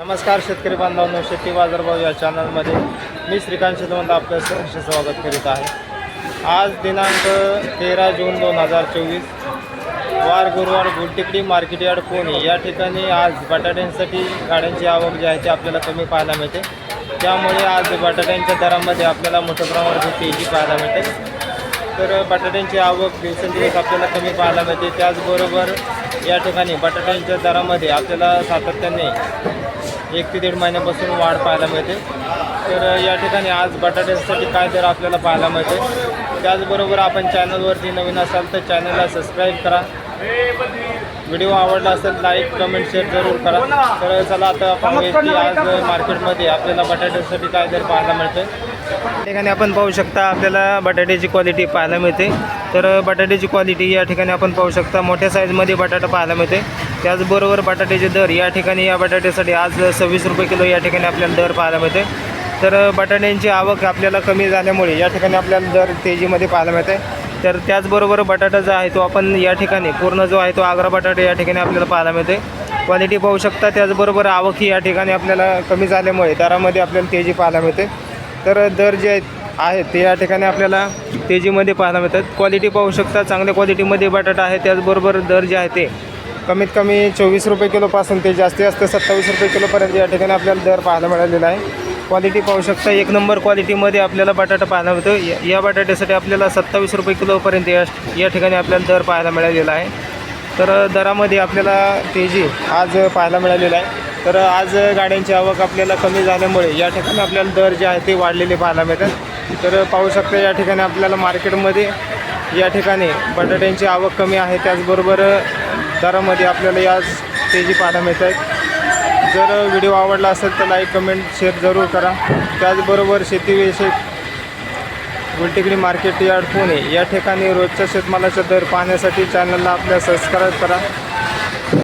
नमस्कार शेतकरी बांधवांनो शेती बाजारभाव या चॅनलमध्ये मी श्रीकांत शिदवंत आपलं सहर्ष स्वागत करीत आहे. आज दिनांक तेरा जून दोन हजार चोवीस. वार गुरुवार गुलटिकडी मार्केट यार्ड पुणे या ठिकाणी आज बटाट्यांसाठी गाड्यांची आवक जी आहे ती आपल्याला कमी पाहायला मिळते. त्यामुळे आज बटाट्यांच्या दरामध्ये आपल्याला मोठ्या प्रमाणात तेजी पाहायला मिळते. तर बटाट्यांची आवक दिवसेंदिवस आपल्याला कमी पाहायला मिळते. त्याचबरोबर या ठिकाणी बटाट्यांच्या दरामध्ये आपल्याला सातत्याने एक ते दीड महिन्यापासून वाढ पाहायला मिळते. तर या ठिकाणी आज बटाट्यासाठी काय दर आपल्याला पाहायला मिळते? त्याचबरोबर आपण चॅनलवरती नवीन असाल तर चॅनलला सबस्क्राईब करा. व्हिडिओ आवडला असेल लाईक कमेंट शेअर जरूर करा. तर चला आता पाहूया की आज मार्केटमध्ये आपल्याला बटाट्यासाठी काय दर पाहायला मिळते ठिकाणी आपण पाहू शकता आपल्याला बटाट्याची क्वालिटी पाहायला मिळते. तर बटाट्याची क्वालिटी या ठिकाणी आपण पाहू शकता मोठ्या साईजमध्ये बटाटा पाहायला मिळते त्याचबरोबर बटाट्याचे दर या ठिकाणी या बटाट्यासाठी आज सव्वीस रुपये किलो या ठिकाणी आपल्याला दर पाहायला मिळते तर बटाट्यांची आवक आपल्याला कमी झाल्यामुळे या ठिकाणी आपल्याला दर तेजीमध्ये पाहायला मिळते तर त्याचबरोबर बटाटा जो आहे तो आपण या ठिकाणी पूर्ण जो आहे तो आग्रा बटाटा या ठिकाणी आपल्याला पाहायला मिळते क्वालिटी पाहू शकता त्याचबरोबर आवक ही या ठिकाणी आपल्याला कमी झाल्यामुळे दरामध्ये आपल्याला तेजी पाहायला मिळते तर दर जे आहेत आहेत ते या ठिकाणी आपल्याला तेजीमध्ये पाहायला मिळतात. क्वालिटी पाहू शकता चांगल्या क्वालिटीमध्ये बटाटा आहे. त्याचबरोबर दर जे आहे ते कमीत कमी चोवीस रुपये किलोपासून ते जास्तीत जास्त सत्तावीस रुपये किलोपर्यंत या ठिकाणी आपल्याला दर पाहायला मिळालेला आहे. क्वालिटी पाहू शकता एक नंबर क्वालिटीमध्ये आपल्याला बटाटा पाहायला मिळतो. या- या बटाट्यासाठी आपल्याला सत्तावीस रुपये किलोपर्यंत या या ठिकाणी आपल्याला दर पाहायला मिळालेला आहे. तर दरामध्ये आपल्याला तेजी आज पाहायला मिळालेला आहे. तर आज गाड्यांची आवक आपल्याला कमी झाल्यामुळे या ठिकाणी आपल्याला दर जे आहे ते वाढलेले पाहायला मिळतात. तर पाहू शकता या ठिकाणी आपल्याला मार्केटमध्ये या ठिकाणी बटाट्यांची आवक कमी आहे. त्याचबरोबर दरामध्ये आपल्याला या तेजी पाहायला मिळत आहेत जर व्हिडिओ आवडला असेल तर लाईक कमेंट शेअर जरूर करा. त्याचबरोबर शेतीविषयक गुलटेकडी मार्केट यार्ड पुणे या ठिकाणी रोजच्या शेतमालाचा दर पाहण्यासाठी चॅनलला आपल्या सबस्क्राईब करा.